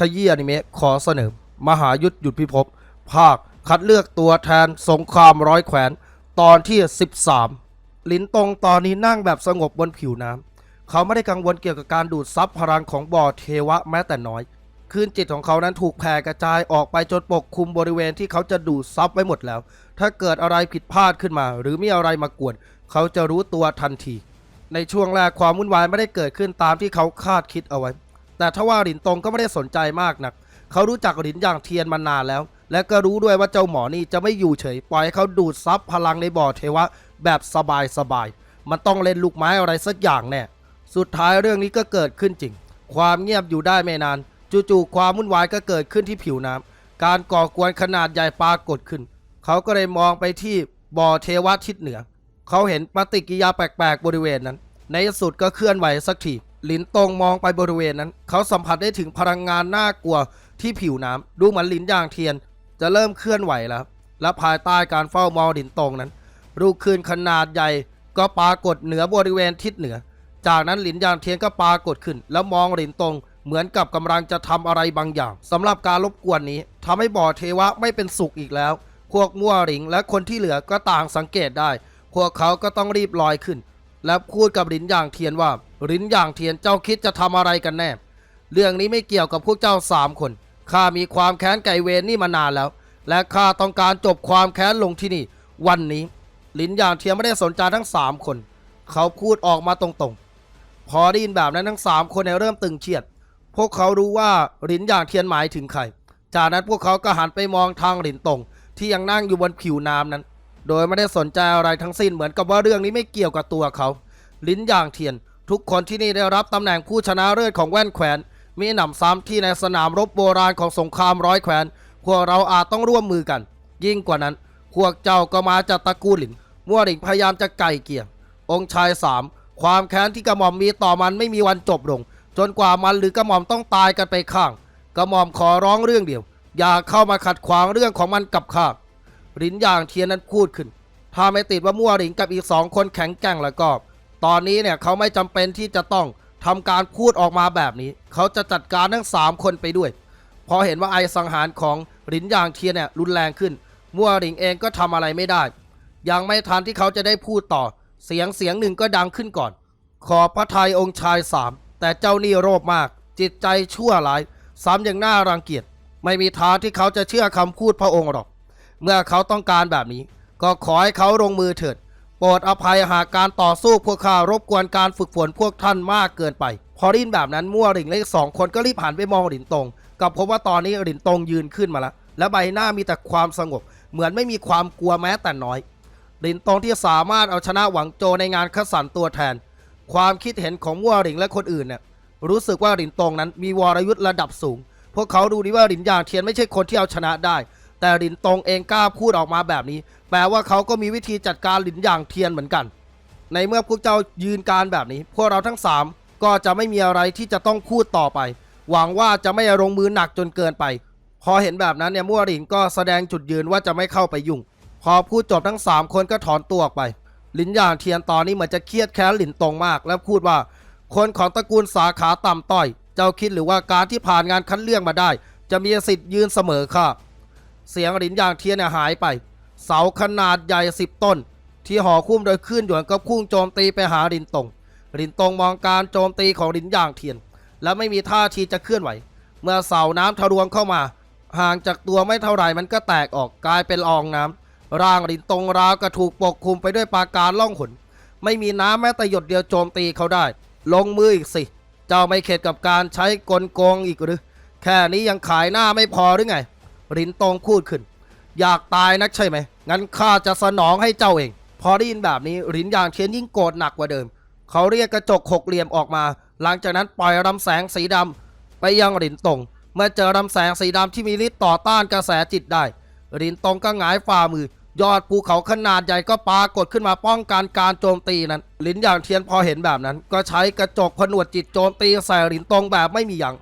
ขยี้อนิเมะขอเสนอ มหายุทธหยุดพิภพภาคคัดเลือกตัวแทนสงครามร้อยแขวน ตอนที่ 13 ลินตงตอนนี้นั่งแบบสงบบนผิวน้ำเขาไม่ได้กังวลเกี่ยวกับการดูดซับพลังของบ่อเทวะแม้แต่น้อยคลื่นจิตของเขานั้นถูกแผ่กระจายออกไปจนปกคลุมบริเวณที่เขาจะดูดซับไว้หมดแล้ว ถ้าเกิดอะไรผิดพลาดขึ้นมา หรือมีอะไรมากวน เขาจะรู้ตัวทันที ในช่วงแรกความวุ่นวายไม่ได้เกิดขึ้นตามที่เขาคาดคิดเอาไว้ แต่ทว่าหลินตงก็ไม่ได้สนใจมากนัก เขารู้จักหลินอย่างเทียนมานานแล้ว และก็รู้ด้วยว่าเจ้าหมอนี่จะไม่อยู่เฉย ปล่อยให้เขาดูดซับพลังในบ่อเทวะ แบบสบายๆมันต้องเล่นลูกไม้อะไรสักอย่างแน่ สุดท้ายเรื่องนี้ก็เกิดขึ้นจริง ความเงียบอยู่ได้ไม่นาน จู่ๆความวุ่นวายก็เกิดขึ้นที่ผิวน้ำการก่อกวนขนาดใหญ่ปรากฏขึ้น เขาก็เลยมองไปที่บ่อเทวะทิศเหนือ เขาเห็นปฏิกิริยาแปลกๆบริเวณนั้น ในสุดก็เคลื่อนไหวสักที หลินตงมองไปบริเวณนั้น เขาสัมผัสได้ถึงพลังงานน่ากลัวที่ผิวน้ำดูเหมือนหลินยางเทียน จะเริ่มเคลื่อนไหวแล้ว และภายใต้การเฝ้ามองหลินตงนั้นรูปคลื่นขนาดใหญ่ ก็ปรากฏเหนือบริเวณทิศเหนือ จากนั้นหลินยางเทียนก็ปรากฏขึ้น แล้วมองหลินตงเหมือนกับกำลังจะทำอะไรบางอย่างสำหรับการรบกวนนี้ทำให้บ่อเทวะไม่เป็นสุขอีกแล้วพวกมั่วหลิงและคนที่เหลือก็ต่างสังเกตได้ พวกเขาก็ต้องรีบลอยขึ้น และพูดกับลินหยางเทียนว่าลินหยางเทียนเจ้าคิดจะทำอะไรกันแน่ เรื่องนี้ไม่เกี่ยวกับพวกเจ้าสามคนข้ามีความแค้นไก่เวรนี่มานานแล้ว และข้าต้องการจบความแค้นลงที่นี่ วันนี้ลินหยางเทียนไม่ได้สนใจทั้งสามคน เขาพูดออกมาตรงๆ พอได้ยินแบบนั้นทั้งสามคนเนี่ยเริ่มตึงเครียด พวกเขารู้ว่าลินหยางเทียนหมายถึงใครจากนั้นพวกเขาก็หันไปมองทางหลินตงที่ยังนั่งอยู่บนผิวน้ำนั้น โดยไม่ได้สนใจอะไรทั้งสิ้นเหมือนกับว่าเรื่องนี้ไม่เกี่ยวกับตัวเขา ลิ้นอย่างเทียน ทุกคนที่นี่ได้รับตำแหน่งผู้ชนะเลิศของแว่นแขวน มีหนำซ้ำที่ในสนามรบโบราณของสงครามร้อยแขวน พวกเราอาจต้องร่วมมือกัน ยิ่งกว่านั้น พวกเจ้าก็มาจากตระกูลหลินมั่วหลิงพยายามจะไก่เกลี่ยองค์ชายสามความแค้นที่กระหม่อมมีต่อมันไม่มีวันจบลง จนกว่ามันหรือกระหม่อมต้องตายกันไปข้าง กระหม่อมขอร้องเรื่องเดียว อย่าเข้ามาขัดขวางเรื่องของมันกับข้า หลินอย่างเทียนนั้นพูดขึ้น ถ้าไม่ติดว่ามั่วหลิงกับอีกสองคนแข็งแกร่งแล้วก็ ตอนนี้เนี่ยเขาไม่จำเป็นที่จะต้องทำการพูดออกมาแบบนี้ เขาจะจัดการทั้งสามคนไปด้วยพอเห็นว่าไอสังหารของหลินหยางเทียนเนี่ยรุนแรงขึ้น มั่วหลิงเองก็ทำอะไรไม่ได้ ยังไม่ทันที่เขาจะได้พูดต่อ เสียงเสียงหนึ่งก็ดังขึ้นก่อน ขอพระทัยองค์ชายสามแต่เจ้านี่โรภมาก จิตใจชั่วร้ายซ้ำยังน่ารังเกียจไม่มีทางที่เขาจะเชื่อคำพูดพระองค์หรอก เมื่อเขาต้องการแบบนี้ ก็ขอให้เขาลงมือเถิด โปรดอภัยหากการต่อสู้พวกข้ารบกวนการฝึกฝนพวกท่านมากเกินไป พอได้ยินแบบนั้นมั่วหลิงและอีกสองคนก็รีบหันไปมองหลินตงกับพบว่าตอนนี้หลินตงยืนขึ้นมาแล้วและใบหน้ามีแต่ความสงบ เหมือนไม่มีความกลัวแม้แต่น้อยหลินตงที่สามารถเอาชนะหวังโจในงานคัดสรรตัวแทน ความคิดเห็นของมั่วหลิงและคนอื่นเนี่ยรู้สึกว่าหลินตงนั้นมีวรยุทธ์ระดับสูง พวกเขาดูดีว่าหลินหยางเทียนไม่ใช่คนที่เอาชนะได้ แต่หลินตงเองกล้าพูดออกมาแบบนี้ แปลว่าเขาก็มีวิธีจัดการหลินหยางเทียนเหมือนกัน ในเมื่อพวกเจ้ายืนการแบบนี้ พวกเราทั้งสามก็จะไม่มีอะไรที่จะต้องพูดต่อไป หวังว่าจะไม่ลงมือหนักจนเกินไป พอเห็นแบบนั้นเนี่ยมั่วหลินก็แสดงจุดยืนว่าจะไม่เข้าไปยุ่ง พอพูดจบทั้งสามคนก็ถอนตัวออกไป หลินหยางเทียนตอนนี้เหมือนจะเครียดแค้นหลินตงมาก แล้วพูดว่า คนของตระกูลสาขาต่ำต้อย เจ้าคิดหรือว่าการที่ผ่านงานคัดเลือกมาได้ จะมีสิทธิ์ยืนเสมอค่ะ เสียงหลินยางเทียนเนี่ยหายไป เสาขนาดใหญ่สิบต้น ที่ห่อคุ้มโดยขึ้นหยวนก็พุ่งโจมตีไปหาหลินตงหลินตงมองการโจมตีของหลินยางเทียน และไม่มีท่าทีจะเคลื่อนไหว เมื่อเสาน้ำทะลวงเข้ามา ห่างจากตัวไม่เท่าไหร่มันก็แตกออกกลายเป็นอองน้ำร่างหลินตงราวกระถูกปกคลุมไปด้วยปาการล่องหนไม่มีน้ำแม้แต่หยดเดียวโจมตีเขาได้ ลงมืออีกสิเจ้าไม่เข็ดกับการใช้กลโกงอีกหรือ แค่นี้ยังขายหน้าไม่พอหรือไง หลินตงพูดขึ้น อยากตายนักใช่ไหม งั้นข้าจะสนองให้เจ้าเอง พอได้ยินแบบนี้หลินยางเทียนยิ่งโกรธหนักกว่าเดิม เขาเรียกกระจกหกเหลี่ยมออกมา หลังจากนั้นปล่อยรำแสงสีดำไปยังหลินตงเมื่อเจอรำแสงสีดำที่มีฤทธิ์ต่อต้านกระแสจิตได้หลินตงก็หงายฝ่ามือ ยอดภูเขาขนาดใหญ่ก็ปรากฏขึ้นมาป้องกันการโจมตีนั้นหลินยางเทียนพอเห็นแบบนั้น ก็ใช้กระจกผนวดจิตโจมตีใส่หลินตงแบบไม่มีหยัง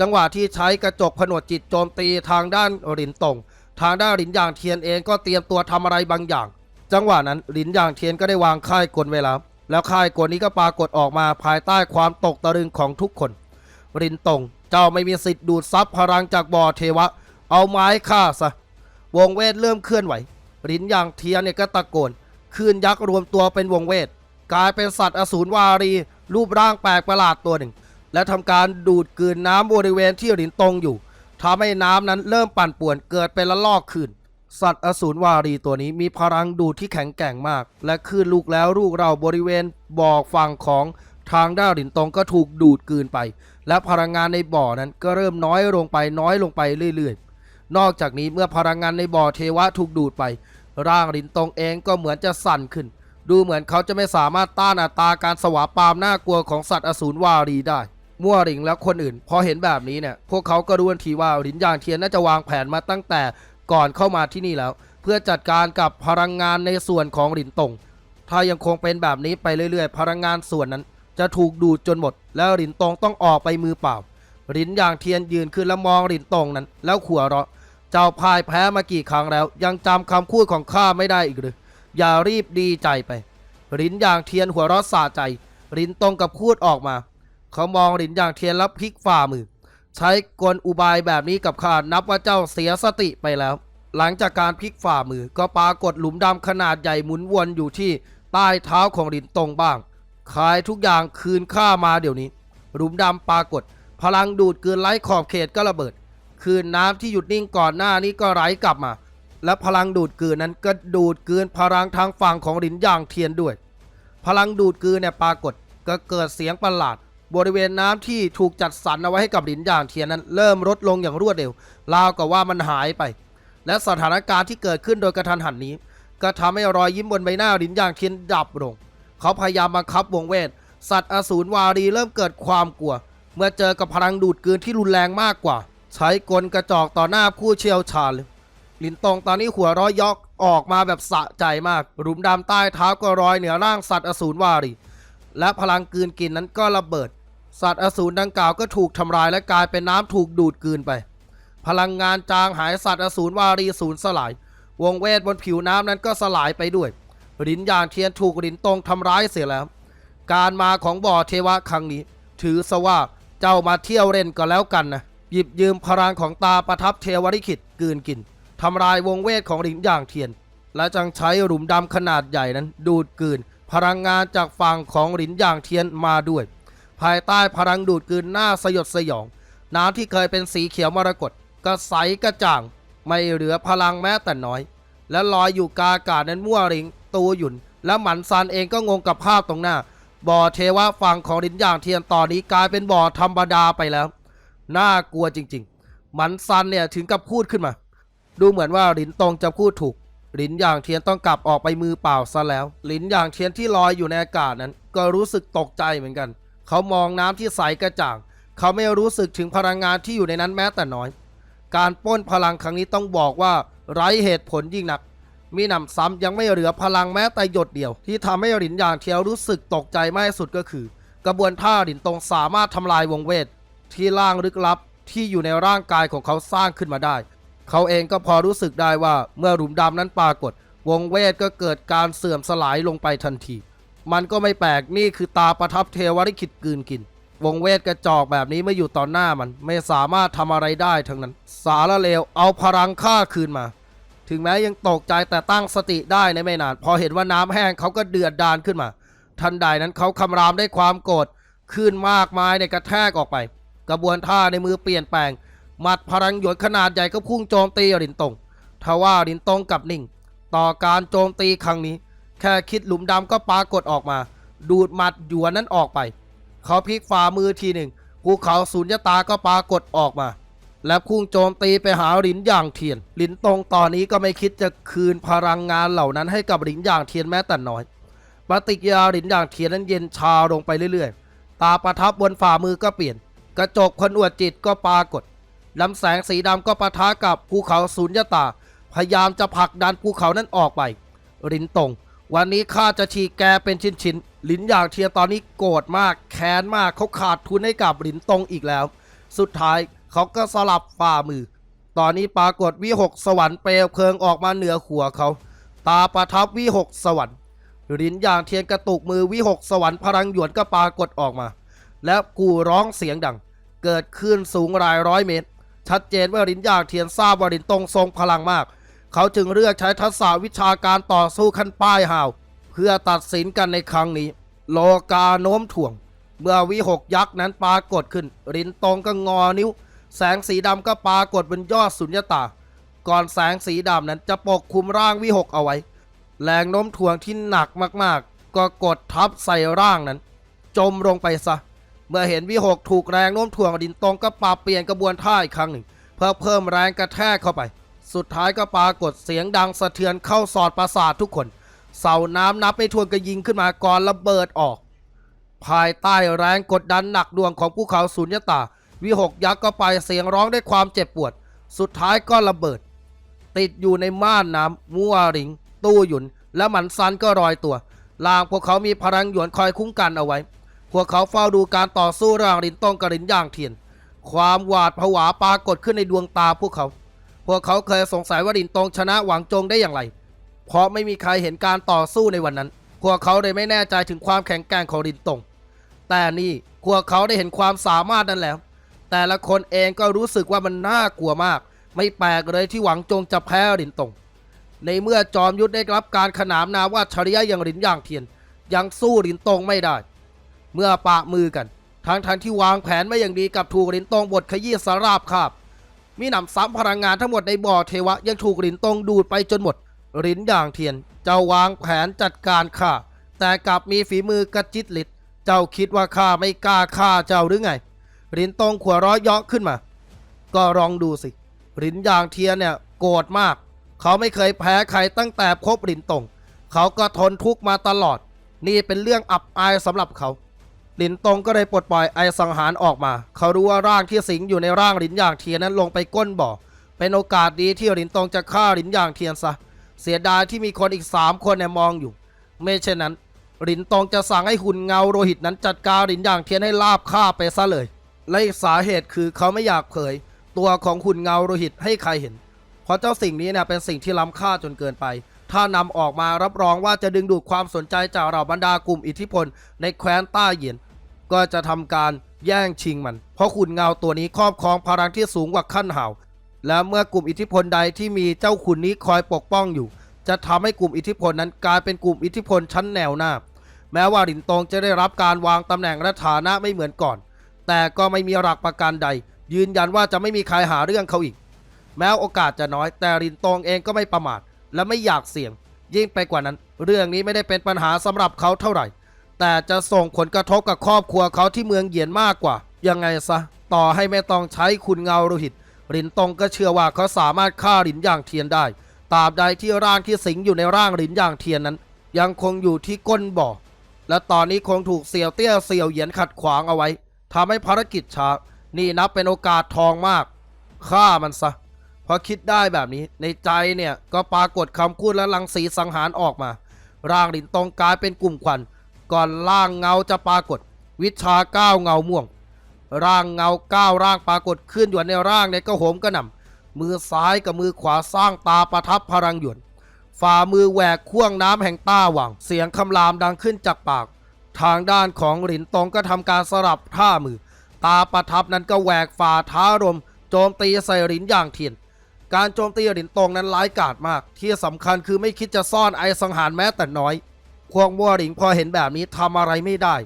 จังหวะที่ใช้กระจกผนวดจิตโจมตีทางด้านหลินตงทางด้านหลินหยางเทียนเองก็เตรียมตัวทำอะไรบางอย่าง จังหวะนั้นหลินหยางเทียนก็ได้วางค่ายกลไว้แล้วแล้วค่ายกลนี้ก็ปรากฏออกมาภายใต้ความตกตะลึงของทุกคนรินตงเจ้าไม่มีสิทธิ์ดูดซับพลังจากบ่อเทวะ เอาไม้ฆ่าซะวงเวทเริ่มเคลื่อนไหวรินยางเทียนเนี่ยก็ตะโกนคืนยักษ์รวมตัวเป็นวงเวทกลายเป็นสัตว์อสูรวารี รูปร่างแปลกประหลาดตัวหนึ่ง และทำการดูดกลืนน้ำบริเวณที่รินตงอยู่ทำให้น้ำนั้นเริ่มปั่นป่วนเกิดเป็นละลอกขึ้นสัตว์อสูรวารีตัวนี้มีพลังดูดที่แข็งแกร่งมาก และคลื่นลูกแล้วลูกเราบริเวณบ่อฝั่งของทางด้านรินตงก็ถูกดูดกลืนไป และพลังงานในบ่อนั้นก็เริ่มน้อยลงไปน้อยลงไปเรื่อยๆ นอกจากนี้เมื่อพลังงานในบ่อเทวะถูกดูดไป ร่างรินตงเองก็เหมือนจะสั่นขึ้น ดูเหมือนเขาจะไม่สามารถต้านอัตราการสวาปามน่ากลัวของสัตว์อสูรวารีได้ มั่วหริงและคนอื่น พอเห็นแบบนี้เนี่ยพวกเขาก็รู้ทันทีว่าหลินยางเทียนน่าจะวางแผนมาตั้งแต่ก่อนเข้ามาที่นี่แล้ว เพื่อจัดการกับพลังงานในส่วนของหลินตงถ้ายังคงเป็นแบบนี้ไปเรื่อยๆ พลังงานส่วนนั้น จะถูกดูดจนหมด แล้วหลินตงต้องออกไปมือเปล่าหลินยางเทียนยืนขึ้นแล้วมองหลินตงนั้น แล้วขัวเราะเจ้าพ่ายแพ้มากี่ครั้งแล้ว ยังจำคำพูดของข้าไม่ได้อีกหรืออย่ารีบดีใจไปรินยางเทียนหัวเราะสะใจรินตรงกับพูดออกมา เขามองรินอย่างเทียนแล้วพลิกฝ่ามือ ใช้กลอุบายแบบนี้กับข้านับว่าเจ้าเสียสติไปแล้ว หลังจากการพลิกฝ่ามือก็ปรากฏหลุมดำขนาดใหญ่หมุนวนอยู่ที่ใต้เท้าของรินตรงบ้าง ขายทุกอย่างคืนข้ามาเดี๋ยวนี้ หลุมดำปรากฏ พลังดูดเกินไร้ขอบเขตก็ระเบิด คืนน้ำที่หยุดนิ่งก่อนหน้านี้ก็ไหลกลับมา และพลังดูดกืนนั้นก็ดูดกืนพลังทางฝั่งของหลินย่างเทียนด้วย พลังดูดกืนเนี่ยปรากฏก็เกิดเสียงประหลาด บริเวณน้ำที่ถูกจัดสรรเอาไว้ให้กับหลินย่างเทียนนั้น เริ่มลดลงอย่างรวดเร็วราวกับว่ามันหายไป และสถานการณ์ที่เกิดขึ้นโดยกระทันหันนี้ ก็ทำให้รอยยิ้มบนใบหน้าหลินย่างเทียนดับลง เขาพยายามบังคับวงเวท สัตว์อสูรวารีเริ่มเกิดความกลัว เมื่อเจอกับพลังดูดกลืนที่รุนแรงมากกว่า ใช้กลกระจอกต่อหน้าผู้เชี่ยวชาญเลยลินตงตอนนี้หัวร้อยยอกออกมาแบบสะใจมากหลุมดำใต้เท้าก็รอยเหนือร่างสัตว์อสูรวารีและพลังกืนกินนั้นก็ระเบิด สัตว์อสูรดังกล่าวก็ถูกทำลายและกลายเป็นน้ำถูกดูดกลืนไป พลังงานจางหายสัตว์อสูรวารีสูญสลาย วงเวทบนผิวน้ำนั้นก็สลายไปด้วยลินยางเทียนถูกลินตรงทำร้ายเสียแล้ว การมาของบ่อเทวะครั้งนี้ ถือซะว่าเจ้ามาเที่ยวเล่นก็แล้วกันนะหยิบยืมพลังของตาประทับเทวริขิตกืนกินทำลายวงเวทของหลินอย่างเทียน และจังใช้หลุมดำขนาดใหญ่นั้น ดูดกืน พลังงานจากฝั่งของหลินอย่างเทียนมาด้วย ภายใต้พลังดูดกลืนหน้าสยดสยอง น้ำที่เคยเป็นสีเขียวมรกตก็ใสกระจ่าง ไม่เหลือพลังแม้แต่น้อย และลอยอยู่กาอากาศนั้นมั่วริง ตูหยุ่นและหมันซานเองก็งงกับภาพตรงหน้า บ่อเทวะฝั่งของลินอย่างเทียนตอนนี้กลายเป็นบ่อธรรมดาไปแล้ว น่ากลัวจริง ๆ หมันซันเนี่ยถึงกับพูดขึ้นมา ดูเหมือนว่าลินตงจะพูดถูกลินอย่างเทียนต้องกลับออกไปมือเปล่าซะแล้วลินอย่างเทียนที่ลอยอยู่ในอากาศนั้น ก็รู้สึกตกใจเหมือนกัน เขามองน้ำที่ใสกระจ่าง เขาไม่รู้สึกถึงพลังงานที่อยู่ในนั้นแม้แต่น้อย การปล้นพลังครั้งนี้ต้องบอกว่า ไร้เหตุผลยิ่งนัก มีหนำซ้ำยังไม่เหลือพลังแม้แต่หยดเดียว ที่ทำให้หลินหยางเทียวรู้สึกตกใจมากที่สุดก็คือ กระบวนท่าหลินตรงสามารถทำลายวงเวท ที่ล่างลึกลับที่อยู่ในร่างกายของเขาสร้างขึ้นมาได้ เขาเองก็พอรู้สึกได้ว่าเมื่อหลุมดำนั้นปรากฏ วงเวทก็เกิดการเสื่อมสลายลงไปทันที มันก็ไม่แปลกนี่คือตาประทับเทวริขิตกลืนกิน วงเวทกระจอกแบบนี้ไม่อยู่ต่อหน้ามัน ไม่สามารถทำอะไรได้ทั้งนั้น สารเลวเอาพลังค่าคืนมา ถึงแม้ยังตกใจแต่ตั้งสติได้ในไม่นาน พอเห็นว่าน้ำแห้งเขาก็เดือดดานขึ้นมา ทันใดนั้นเขาคำรามได้ความโกรธขึ้นมากมายในกระแทกออกไป กระบวนท่าในมือเปลี่ยนแปลงหมัดพลังหยวนขนาดใหญ่ก็พุ่งโจมตีรินตงทว่ารินตงกับนิ่ง ต่อการโจมตีครั้งนี้ ค่คิดหลุมดำก็ปรากฏออกมา ดูดหมัดหยวนนั้นออกไป เขาพลิกฝ่ามือทีหนึ่งภูเขาสุญญตาก็ปรากฏออกมา และพุ่งโจมตีไปหาหลินอย่างเทียน หลินตงตอนนี้ก็ไม่คิดจะคืนพลังงานเหล่านั้นให้กับหลินอย่างเทียนแม้แต่น้อยปฏิกิริยาหลินอย่างเทียนนั้นเย็นชาลงไปเรื่อยๆ ตาประทับบนฝ่ามือก็เปลี่ยน กระจกคนอวดจิตก็ปรากฏลำแสงสีดำก็ปะทะกับภูเขาสุญญตา พยายามจะผลักดันภูเขานั้นออกไปลินตง วันนี้ข้าจะฉีกแกเป็นชิ้นๆลินอยางเทียนตอนนี้โกรธมากแค้นมากเขาขาดทุนให้กับลินตงอีกแล้ว สุดท้ายเขาก็สลับฝ่ามือ ตอนนี้ปรากฏวิหกสวรรค์เปลวเพลิงออกมาเหนือหัวเขา ตาประทับวิหกสวรรค์ลินอย่างเทียนกระตุกมือวิหกสวรรค์พลังหยวนก็ปรากฏออกมา และกูร้องเสียงดัง เกิดขึ้นสูงหลายร้อยเมตร ชัดเจนว่าลินยางเทียนทราบว่าลินตงทรงพลังมาก เขาจึงเลือกใช้ทักษะวิชาการต่อสู้ขั้นป้ายหาว เพื่อตัดสินกันในครั้งนี้ โลกาโน้มถ่วง เมื่อวิหกยักษ์นั้นปรากฏขึ้น รินตรงก็งอนิ้ว แสงสีดำก็ปรากฏบนยอดสุญญตา ก่อนแสงสีดำนั้นจะปกคลุมร่างวิหกเอาไว้ แรงโน้มถ่วงที่หนักมากๆ ก็กดทับใส่ร่างนั้น จมลงไปซะ เมื่อเห็นวิหกถูกแรงโน้มถ่วงดินตรงก็ปรับเปลี่ยนกระบวนท่าอีกครั้งหนึ่ง เพื่อเพิ่มแรงกระแทกเข้าไป สุดท้ายก็ปรากฏเสียงดังสะเทือนเข้าสอดประสาททุกคน เสาน้ำนับไม่ถ้วนก็ยิงขึ้นมาก่อนระเบิดออก ภายใต้แรงกดดันหนักดวงของภูเขาสุญญตา วิหกยักษ์ก็ไปเสียงร้องด้วยความเจ็บปวด สุดท้ายก็ระเบิด ติดอยู่ในม่านน้ำมัวริง ตู้หยุน และหมันซันก็รอยตัวลางพวกเขามีพลังหยวนคอยคุ้มกันเอาไว้ พวกเขาเฝ้าดูการต่อสู้ร่างลินตองกับลินย่างเทียน ความหวาดผวาปรากฏขึ้นในดวงตาพวกเขา พวกเขาเคยสงสัยว่าลินตงชนะหวังจงได้อย่างไร เพราะไม่มีใครเห็นการต่อสู้ในวันนั้น พวกเขาเลยไม่แน่ใจถึงความแข็งแกร่งของลินตง แต่นี่พวกเขาได้เห็นความสามารถนั้นแล้ว แต่ละคนเองก็รู้สึกว่ามันน่ากลัวมาก ไม่แปลกเลยที่หวังจงจะแพ้ลินตง ในเมื่อจอมยุทธได้รับการขนามนามว่าชริยะอย่างลินย่างเทียน ยังสู้ลินตงไม่ได้ เมื่อปะมือกันทั้งทันที่วางแผนไม่อย่างดีกับถูกลินตงบทขยี้สาราบคาบ มีหนำซ้ำพลังงานทั้งหมดในบ่อเทวะยังถูกลินตงดูดไปจนหมดลินย่างเทียน เจ้าวางแผนจัดการข้าแต่กลับมีฝีมือกระจิตลิดเจ้าคิดว่าข้าไม่กล้าฆ่าเจ้าหรือไงลินตงขวเราะเยาะขึ้นมา ก็ลองดูสิลินย่างเทียนเนี่ยโกรธมาก เขาไม่เคยแพ้ใครตั้งแต่พบลินตงเขาก็ทนทุกข์มาตลอด นี่เป็นเรื่องอับอายสำหรับเขา ลินตงก็ได้ปลดปล่อยไอสังหารออกมา เขารู้ว่าร่างที่สิงอยู่ในร่างลินอย่างเทียนนั้นลงไปก้นบ่อ เป็นโอกาสดีที่ลินตงจะฆ่าลินอย่างเทียนซะ เสียดายที่มีคนอีกสามคนเนี่ยมองอยู่ ไม่เช่นนั้นลินตงจะสั่งให้หุ่นเงาโรหิตนั้นจัดการลินอย่างเทียนให้ลาบฆ่าไปซะเลย และอีกสาเหตุคือเขาไม่อยากเผย ตัวของหุ่นเงาโรหิตให้ใครเห็น เพราะเจ้าสิ่งนี้เนี่ยเป็นสิ่งที่ล้ำค่าจนเกินไปถ้านำออกมารับรองว่าจะดึงดูดความสนใจจากเหล่าบรรดากลุ่มอิทธิพลในแคว้นต้าเหยียน ก็จะทำการแย่งชิงมัน เพราะขุนเงาตัวนี้ครอบครองพลังที่สูงกว่าขั้นห่า และเมื่อกลุ่มอิทธิพลใดที่มีเจ้าขุนนี้คอยปกป้องอยู่ จะทำให้กลุ่มอิทธิพลนั้นกลายเป็นกลุ่มอิทธิพลชั้นแนวหน้า แม้ว่าหลินตงจะได้รับการวางตำแหน่งและฐานะไม่เหมือนก่อน แต่ก็ไม่มีหลักประกันใด ยืนยันว่าจะไม่มีใครหาเรื่องเขาอีก แม้โอกาสจะน้อย แต่รินตงเองก็ไม่ประมาท และไม่อยากเสี่ยง ยิ่งไปกว่านั้น เรื่องนี้ไม่ได้เป็นปัญหาสำหรับเขาเท่าไหร่ แต่จะส่งผลกระทบกับครอบครัวเขาที่เมืองเหยียนมากกว่า ยังไงซะ ต่อให้ไม่ต้องใช้คุณเงาโลหิตรินตงก็เชื่อว่าเขาสามารถฆ่ารินอย่างเทียนได้ตราบใดที่ร่างที่สิงอยู่ในร่างรินอย่างเทียนนั้น ยังคงอยู่ที่ก้นบ่อ และตอนนี้คงถูกเสี่ยวเตี้ยเสี่ยวเหยียนขัดขวางเอาไว้ทำให้ภารกิจช้านี่นับเป็นโอกาสทองมากฆ่ามันซะพอคิดได้แบบนี้ในใจเนี่ยก็ปรากฏคำพูดและลังสีสังหารออกมา ร่างดินตรงกลายเป็นกลุ่มควัน ก่อนร่างเงาจะปรากฏ วิชาก้าวเงาม่วง ร่างเงาก้าวร่างปรากฏขึ้นอยู่ในร่างในก็โหมกระหน่ำมือซ้ายกับมือขวาสร้างตาประทับพลังหยวนฝ่ามือแหวกข่วงน้ำแห่งต้าหวัง เสียงคำรามดังขึ้นจากปาก ทางด้านของหลินตงก็ทำการสลับท่ามือ ตาประทับนั้นก็แหวกฝ่าท้ารมโจมตีใส่หลินอย่างเทียนการโจมตีหลินตงนั้นร้ายกาจมาก ที่สำคัญคือไม่คิดจะซ่อนไอสังหารแม้แต่น้อย พวกมัวหลิงพอเห็นแบบนี้ทำอะไรไม่ได้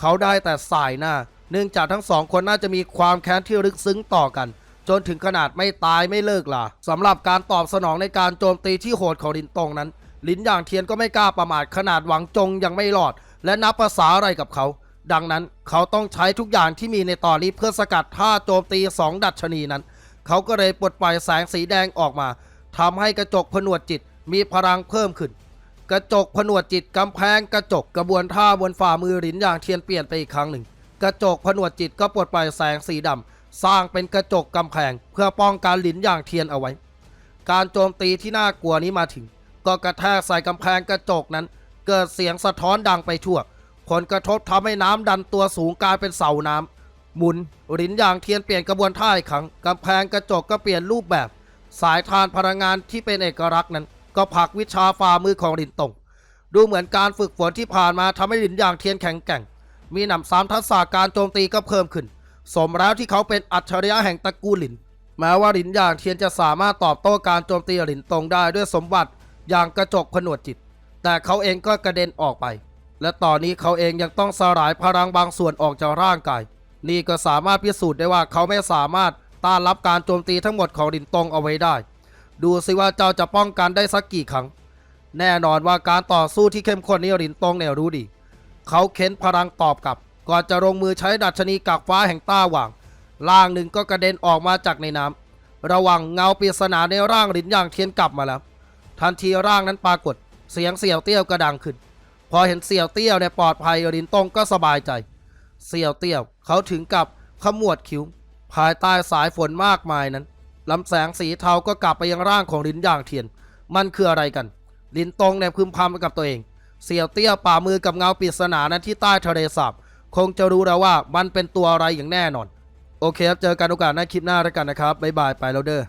เขาได้แต่สายหน้า เนื่องจากทั้งสองคนน่าจะมีความแค้นที่ลึกซึ้งต่อกัน จนถึงขนาดไม่ตายไม่เลิกล่ะสำหรับการตอบสนองในการโจมตีที่โหดของลินตงนั้น ลินอย่างเทียนก็ไม่กล้าประมาทขนาดหวังจงยังไม่รอด และนับภาษาอะไรกับเขา ดังนั้นเขาต้องใช้ทุกอย่างที่มีในตอนนี้เพื่อสกัดท่าโจมตีสองดัชนีนั้น เขาก็เลยปลดปล่อยแสงสีแดงออกมาทำให้กระจกผนวดจิตมีพลังเพิ่มขึ้น กระจกผนวดจิตกำแพงกระจกกระบวนท่าบนฝ่ามือหลินอย่างเทียนเปลี่ยนไปอีกครั้งหนึ่ง กระจกผนวดจิตก็ปลดปล่อยแสงสีดำสร้างเป็นกระจกกำแพง เพื่อป้องกันหลินอย่างเทียนเอาไว้ การโจมตีที่น่ากลัวนี้มาถึง ก็กระแทกใส่กำแพงกระจกนั้น เกิดเสียงสะท้อนดังไปทั่วผลกระทบทำให้น้ำดันตัวสูงกลายเป็นเสาน้ำหมุนหลินอย่างเทียนเปลี่ยนกระบวนท่าอีกครั้งกำแพงกระจกก็เปลี่ยนรูปแบบ สายทานพลังงานที่เป็นเอกลักษณ์นั้น ก็ผลักวิชาฝ่ามือของหลินตง ดูเหมือนการฝึกฝนที่ผ่านมาทำให้หลินอย่างเทียนแข็งแกร่ง มีหนำซ้ำทักษะการโจมตีก็เพิ่มขึ้น สมแล้วที่เขาเป็นอัจฉริยะแห่งตระกูลหลิน แม้ว่าหลินอย่างเทียนจะสามารถตอบโต้การโจมตีหลินตงได้ด้วยสมบัติอย่างกระจกผนวดจิต แต่เขาเองก็กระเด็นออกไป และตอนนี้เขาเองยังต้องสลายพลังบางส่วนออกจากร่างกาย นี่ก็สามารถพิสูจน์ได้ว่าเขาไม่สามารถต้านรับการโจมตีทั้งหมดของหลินตงเอาไว้ได้ ดูสิว่าเจ้าจะป้องกันได้สักกี่ครั้ง แน่นอนว่าการต่อสู้ที่เข้มข้นนี้หลินตงเนี่ยรู้ดี เขาเค้นพลังตอบกลับ ก่อนจะลงมือใช้ดัชนีกากฟ้าแห่งต้าหว่าง ร่างหนึ่งก็กระเด็นออกมาจากในน้ำระว่างเงาปริศนาในร่างหลินอย่างเทียนกลับมาแล้ว ทันทีร่างนั้นปรากฏ เสียงเสี่ยวเตี้ยวก็ดังขึ้น พอเห็นเสี่ยวเตี้ยวเนี่ยปลอดภัยหลินตงก็สบายใจ เสี่ยวเตี้ยวเขาถึงกับขมวดคิ้ว ภายใต้สายฝนมากมายนั้น ลำแสงสีเทาก็กลับไปยังร่างของลินย่างเทียน มันคืออะไรกัน ลินตงแนบพึมพำกับตัวเอง เสี่ยวเตี้ยป่ามือกับเงาปริศนานั้นที่ใต้ทะเลสาบคงจะรู้แล้วว่ามันเป็นตัวอะไรอย่างแน่นอน โอเคครับ เจอกันโอกาสหน้าคลิปหน้าแล้วกันนะครับ บ๊ายบายไปแล้วเด้อ